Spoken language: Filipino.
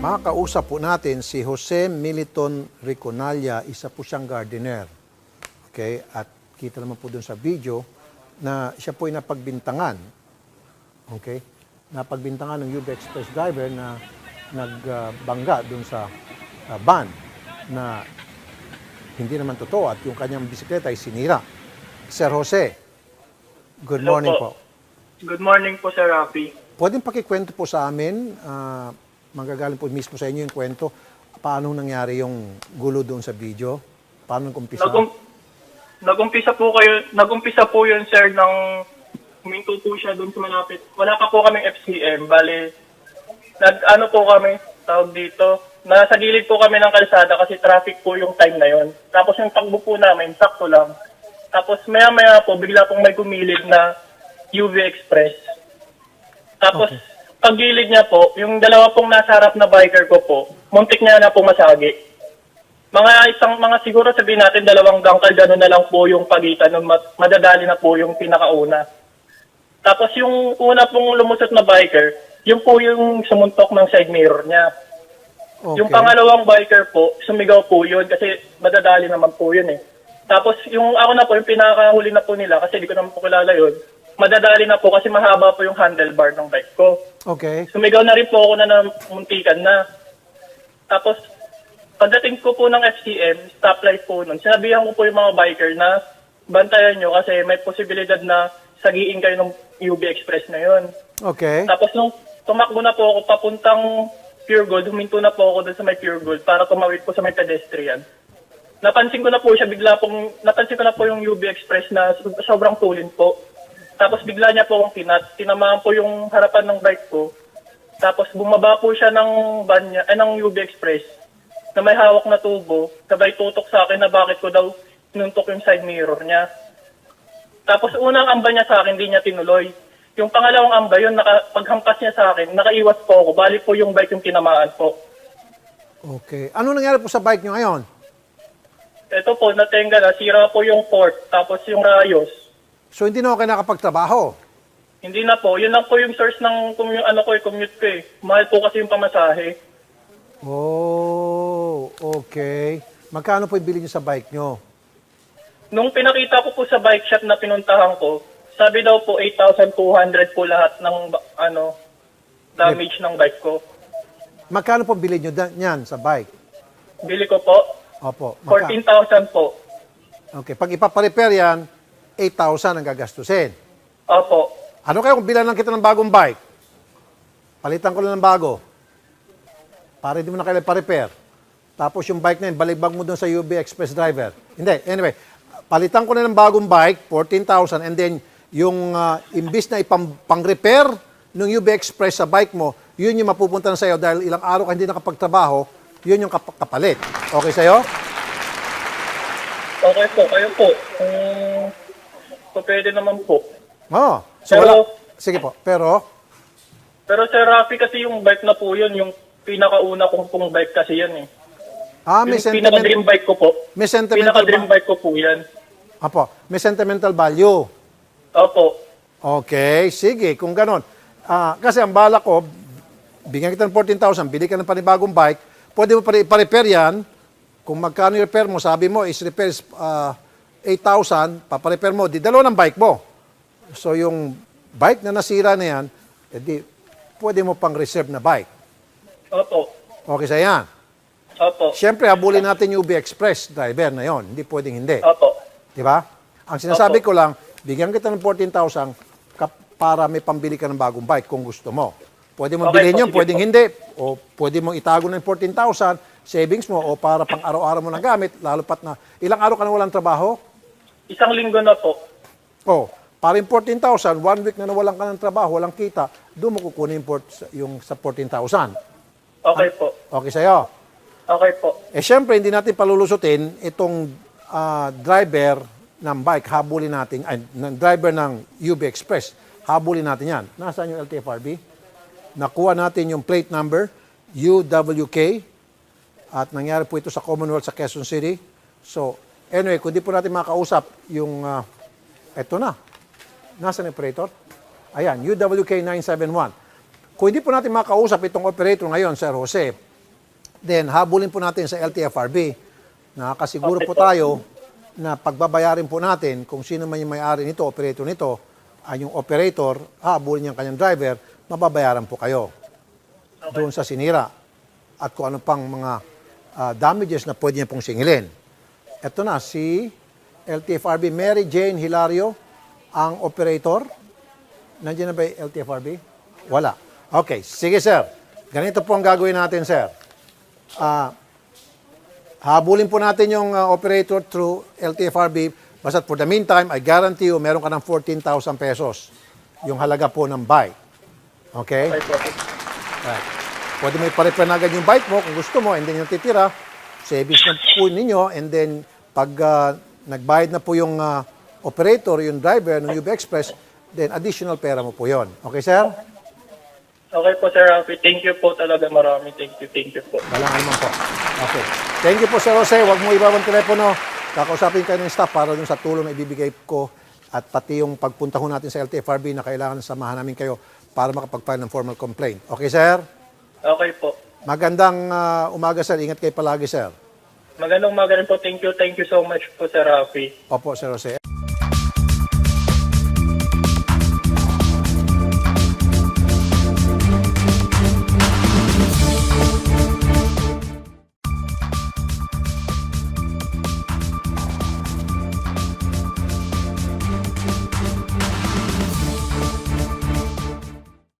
Makakausap po natin si Jose Militon Riconalla, isa po siyang gardener. Okay? At kita naman po dun sa video na siya po ay napagbintangan. Okay? Napagbintangan ng UB Express driver na nagbangga dun sa uh, van na hindi naman totoo at yung kanyang bisikleta ay sinira. Sir Jose, good Hello morning po. po. Good morning po, Sir Rafi. Pwedeng pakikwento po sa amin, ah, manggagaling po mismo sa inyo yung kwento, paano nangyari yung gulo doon sa video? Paano nag-umpisa? Nagum nagumpisa po kayo, nagumpisa po yun, sir, nang huminto po siya doon sa malapit. Wala pa po kaming FCM, bali, nag, ano po kami, tawag dito, nasa gilid po kami ng kalsada kasi traffic po yung time na yon. Tapos yung takbo po namin, sakto lang. Tapos maya-maya po, bigla pong may gumilid na UV Express. Tapos, Okay. Paggilid niya po, yung dalawa pong nasa harap na biker ko po, muntik niya na po masagi. Mga isang, mga siguro sabihin natin dalawang dangkal, gano'n na lang po yung pagitan, ng ma- madadali na po yung pinakauna. Tapos yung una pong lumusot na biker, yung po yung sumuntok ng side mirror niya. Okay. Yung pangalawang biker po, sumigaw po yun kasi madadali naman po yun eh. Tapos yung ako na po, yung pinakahuli na po nila kasi di ko naman po kilala yun, madadali na po kasi mahaba po yung handlebar ng bike ko. Okay. Sumigaw na rin po ako na namuntikan na. Tapos, pagdating ko po ng FCM, stoplight po nun, sinabihan ko po yung mga biker na bantayan nyo kasi may posibilidad na sagiin kayo ng UB Express na yun. Okay. Tapos nung tumakbo na po ako papuntang Pure Gold, huminto na po ako doon sa may Pure Gold para tumawid po sa may pedestrian. Napansin ko na po siya bigla pong, napansin ko na po yung UB Express na so- sobrang tulin po. Tapos bigla niya po akong tinat, tinamaan po yung harapan ng bike ko. Tapos bumaba po siya ng van niya, eh, ng UB Express na may hawak na tubo, sabay tutok sa akin na bakit ko daw sinuntok yung side mirror niya. Tapos unang amba niya sa akin, hindi niya tinuloy. Yung pangalawang amba yun, naka, paghampas niya sa akin, nakaiwas po ako. Bali po yung bike yung tinamaan po. Okay. Ano nangyari po sa bike nyo ngayon? Ito po, natenga na, sira po yung port, tapos yung rayos. So hindi na ako kayo nakapagtrabaho. Hindi na po, yun lang po yung source ng commu- ano ko, eh, commute ko eh. Mahal po kasi yung pamasahe. Oh, okay. Magkano po ibili nyo sa bike nyo? Nung pinakita ko po sa bike shop na pinuntahan ko, sabi daw po 8,200 po lahat ng ba- ano damage ng bike ko. Magkano po bili nyo da- yan sa bike? Bili ko po, Opo. magka- 14,000 po. Okay. Pag ipaparepair yan, 8,000 ang gagastusin. Opo. Ano kaya kung bilan lang kita ng bagong bike? Palitan ko lang ng bago. Para hindi mo na kailangan pa-repair. Tapos yung bike na yun, baligbag mo doon sa UB Express driver. Hindi, anyway. Palitan ko na ng bagong bike, 14,000, and then yung ah, imbis na ipang pang-repair ng UB Express sa bike mo, yun yung mapupunta na sa'yo dahil ilang araw ka hindi nakapagtrabaho, yun yung kap- kapalit. Okay sa'yo? Okay po, kayo po. Kung kung pwede naman po. Oo. So Pero- wala. Sige po. Pero, Pero Sir Rafi kasi yung bike na po yun, yung pinakauna kong pong bike kasi yan eh. ah, may Yung pinaka-dream sentiment, bike ko po. may sentimental, Pinaka-dream bike ko po yan. Apo, may sentimental value. Opo. Okay, sige, kung ganon. Ah, kasi ang bala ko, bigyan kita ng 14,000, bili ka ng panibagong bike, pwede mo pa rin ipa-repair yan. Kung magkano yung repair mo, sabi mo, is repair is ah, 8,000, paparepair mo, di dalawa ng bike mo. So yung bike na nasira na yan, edi, pwede mo pang reserve na bike. Opo. Okay sa yan. Opo. Siyempre, habulin natin yung UB Express driver na yon. Hindi pwedeng hindi. Opo. Di ba? Ang sinasabi Opo. ko lang, bigyan kita ng 14,000 kap- para may pambili ka ng bagong bike kung gusto mo. Pwede mo Okay bilhin po, yun, pwedeng po. hindi. O pwede mo itago ng 14,000 savings mo o para pang araw-araw mo na gamit, lalo pat na ilang araw ka na walang trabaho? Isang linggo na po. O, para yung 14,000, one week na nawalan ka ng trabaho, walang kita, doon mo kukunin yung, port- yung sa 14,000. Okay po. Okay sa'yo? Okay po. Eh syempre, hindi natin palulusutin itong ah, driver ng bike, habulin natin, ay, ng driver ng UB Express, habulin natin yan. Nasaan yung LTFRB? Nakuha natin yung plate number, UWK, at nangyari po ito sa Commonwealth sa Quezon City. So, anyway, kung di po natin makausap yung, ah, eto na, nasaan yung operator? Ayan, UWK 971. Kung hindi po natin makausap itong operator ngayon, Sir Jose, then habulin po natin sa LTFRB. Nakakasiguro Okay po tayo na pagbabayarin po natin kung sino man yung may-ari nito, operator nito, ay yung operator, habulin ang kanyang driver, mababayaran po kayo doon sa sinira at kung ano pang mga ah, damages na pwede niya pong singilin. Ito na, si LTFRB Mary Jane Hilario, ang operator. Nandiyan na ba yung LTFRB? Wala. Okay, sige sir. Ganito po ang gagawin natin, sir. Ah, habulin po natin yung ah, operator through LTFRB. Basta for the meantime, I guarantee you, meron ka ng 14,000 pesos. Yung halaga po ng bike. Okay? Right. Pwede mo ipa-repair na agad yung bike mo kung gusto mo and then yung titira, savings na po ninyo and then pag ah, nagbayad na po yung ah, operator, yung driver ng UB Express, then additional pera mo po yon. Okay, sir? Okay po, Sir. Thank you po talaga marami. Thank you, thank you po. Walang anuman po. Okay. Thank you po, Sir Jose. Huwag mo ibabang telepono. Kakausapin kayo ng staff para dun sa tulong na ibibigay ko at pati yung pagpunta ho natin sa LTFRB na kailangan samahan namin kayo para makapag-file ng formal complaint. Okay, sir? Okay po. Magandang ah, umaga, sir. Ingat kayo palagi, sir. Magandang rin po. Thank you, thank you so much po, Sir Rafi. Opo, Sir Jose.